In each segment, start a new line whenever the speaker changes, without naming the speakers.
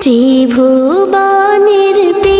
ত্রিভুবনের প্রিয়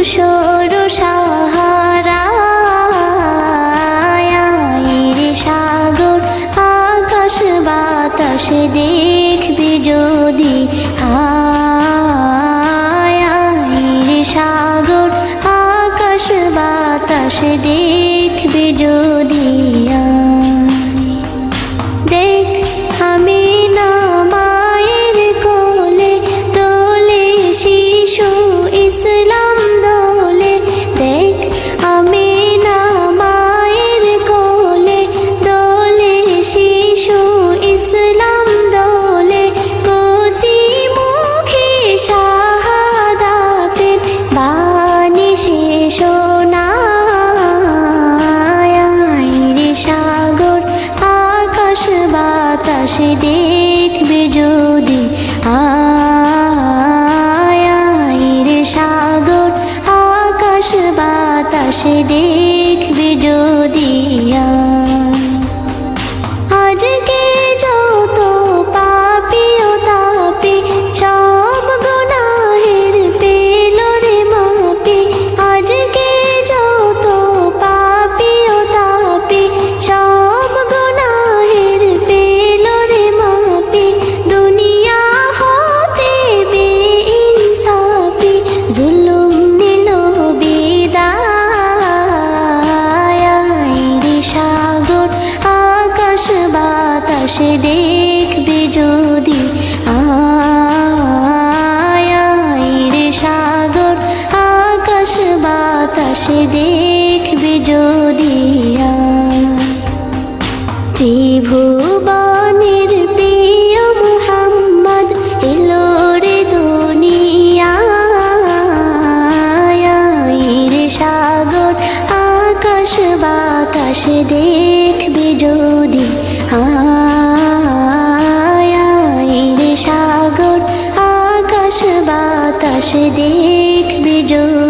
ধূসর সাহারায়ের সাগর আকাশ বাতাসে দেখবি যদি। আয়ের সাগর আকাশ বাতাসে দেখবি যদি। হায়ের সাগর আকাশ বাতাসে দেখবে যদি আ আকাশে দেখবে যদি ত্রিভুবনের প্রিয় মোহাম্মদ এলো রে দুনিয়ায়ের সাগর, আকাশ বাকাশ দেখবে যদি আয়ের সাগর, আকাশ বাতাস দেখবে যদি